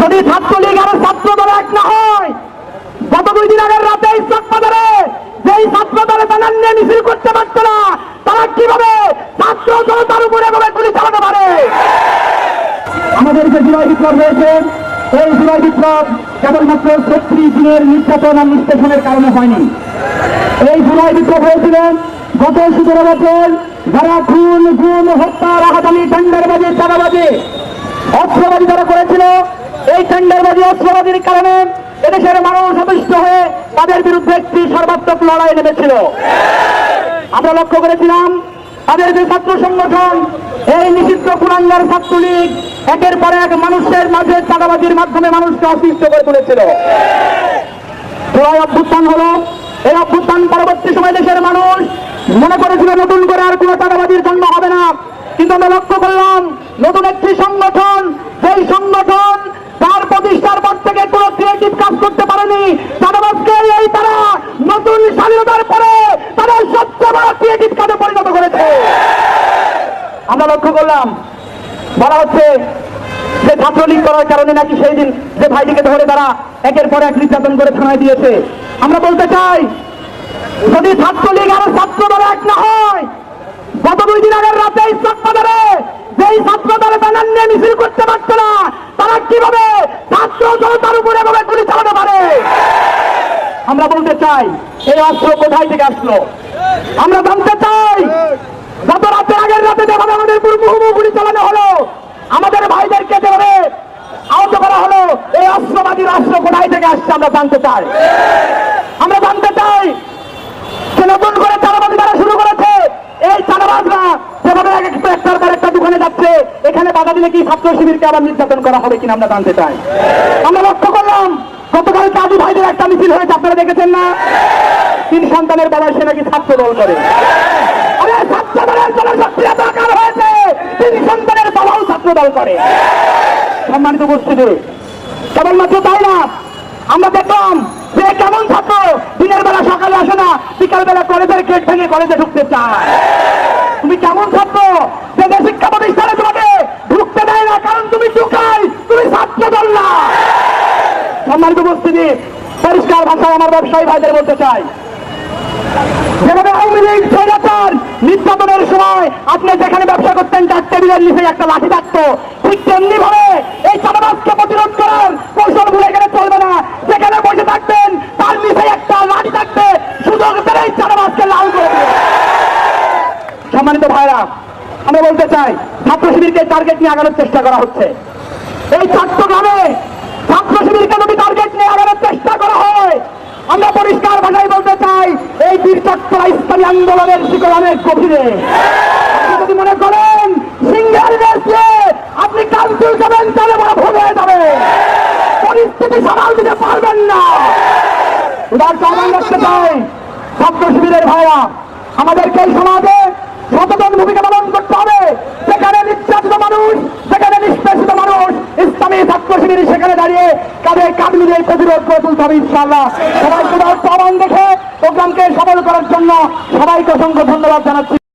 যদি ছাত্রলীগ আর ছাত্র দল এক না হয় গত দুই দিন আগের রাতে বাজারে যেই ছাত্র দলে ব্যানার নিয়ে মিছিল করতে পারতো না, তারা কীভাবে ছাত্র জনতার উপরে এভাবে গুলি চালাতে পারে? আমাদের যে জুলাই বিপ্লব রয়েছে এই জুলাই বিপ্লব কেবলমাত্র ছত্রিশ দিনের নির্যাতন আর নিষ্পেষণের কারণে হয়নি। এই জুলাই বিপ্লব হয়েছিল গত সতেরো বছর যারা খুন, গুম, হত্যা, রাহাতালি, টেন্ডারবাজি, চাঁদাবাজি, অস্ত্রবাজি যারা করেছিল এই টেন্ডারবাজি অস্ত্রবাজির কারণে এদেশের মানুষ অতিষ্ঠ হয়ে তাদের বিরুদ্ধে একটি সর্বাত্মক লড়াই নেমেছিল। আমরা লক্ষ্য করেছিলাম, তাদের যে ছাত্র সংগঠন, এই নিষিদ্ধ কুলাঙ্গার ছাত্রলীগ একের পর এক মানুষের মাঝে চাঁদাবাজির মাধ্যমে মানুষকে অসুস্থ করে তুলেছিল। অভ্যুত্থান হলো। এই অভ্যুত্থান পরবর্তী সময় দেশের মানুষ মনে করেছিল, নতুন করে আর কোনো চাঁদাবাজির জন্ম হবে না কিন্তু আমরা লক্ষ্য করলাম নতুন একটি সংগঠন সেই সংগঠন তার প্রতিষ্ঠার পর থেকে কোনো ক্রিয়েটিভ কাজ করতে পারেনি চাঁদাবাজকে এই তারা নতুন স্বাধীনতার পরে তাদের সবচেয়ে বড় ক্রিয়েটিভ কাজে পরিণত করেছে আমরা লক্ষ্য করলাম, বলা হচ্ছে যে ছাত্রলীগ করার কারণে নাকি সেই দিন যে ভাইটিকে ধরে তারা একের পর এক নির্যাতন করে থানায় দিয়েছে। আমরা বলতে চাই, যদি ছাত্রলীগ আর ছাত্র এক না হয়, গত দুই দিন আগের রাতে ইসলাম বাজারে যেই ছাত্র দলে ব্যানার নিয়ে মিছিল করতে পারতো না, তারা কীভাবে ছাত্র জনতার উপরে এভাবে গুলি চালাতে পারে? আমরা বলতে চাই, এই অস্ত্র কোথায় থেকে আসলো? আমরা জানতে চাই গত রাতে আগের রাতে যেভাবে আমাদের মুহুমুহু গুলি চালানো হলো, আমাদের ভাইদেরকে যেভাবে আহত করা হলো, এই অস্ত্রবাদী রাষ্ট্র কোথায় থেকে আসছে আমরা জানতে চাই। আমরা জানতে চাই যে নতুন করে চাঁদাবাজি তারা শুরু করেছে। এই চাঁদাবাজরা যেভাবে এক একটা একটার পর একটা দোকানে যাচ্ছে, এখানে বাধা দিলে কি ছাত্র শিবিরকে আবার নির্যাতন করা হবে কিনা আমরা জানতে চাই। আমরা লক্ষ্য করলাম গতকাল কাজী ভাইদের একটা মিছিল হয়েছে, আপনারা দেখেছেন না? তিন সন্তানের বাবা সে নাকি ছাত্র দল করে আরে ছাত্র দলের জনশক্তি এত আকার হয়েছে তিন সন্তানের দল করে। সম্মানিত উপস্থিতি। কেবলমাত্র তাই না? আমরা দেখলাম যে কেমন ছাত্র দিনের বেলা সকালে আসে না, বিকাল বেলা কলেজের গেট ভেঙে কলেজে ঢুকতে চায়। তুমি কেমন ছাত্র যে শিক্ষা প্রতিষ্ঠানে তোমাকে ঢুকতে দেয় না, কারণ তুমি ঢুকাই তুমি ছাত্র দল না। সম্মানিত উপস্থিতি, পরিষ্কার ভাষায় আমার ব্যবসায়ী ভাইদের বলতে চাই। যেভাবে আওয়ামী লীগ নির্যাতনের সময় আপনি যেখানে ব্যবসা করতেন চার টেবিলের নিচে একটা লাঠি থাকতো, ঠিক তেমনি ভাবে এই চাঁদাবাজকে প্রতিরোধ করার কৌশল ভুলে গেলে চলবে না। যেখানে বসে থাকবেন তার নিচে একটা লাঠি থাকবে সুযোগ পেলে এই চাঁদাবাজকে লাল করে দেবে সম্মানিত ভাইরা আমরা বলতে চাই, ছাত্র শিবিরকে টার্গেট নিয়ে আগানোর চেষ্টা করা হচ্ছে। এই চট্টগ্রামে ছাত্র শিবিরকে যদি টার্গেট নিয়ে আগানোর চেষ্টা করা হয় আমরা পরিষ্কার ভাষায় বলতে চাই, এই বীর চট্টরা ইসলামী আন্দোলনের শিকড় অনেক গভীরে। যদি মনে করেন সিঙ্গার দেশে আপনি কাউন্সিল যাবেন তাহলে বড় হয়ে যাবে। পরিস্থিতি সামাল দিতে পারবেন না। এবার চালান রাখতে চাই, ছাত্র শিবিরের ভাইরা। আমাদেরকে এই সমাজে সচেতন ভূমিকা পালন করতে প্রতিরোধ করে তুলতে হবে ইনশাআল্লাহ। সবাইকে আহ্বান দেখে প্রোগ্রামকে সফল করার জন্য সবাইকে অসংখ্য ধন্যবাদ জানাচ্ছি।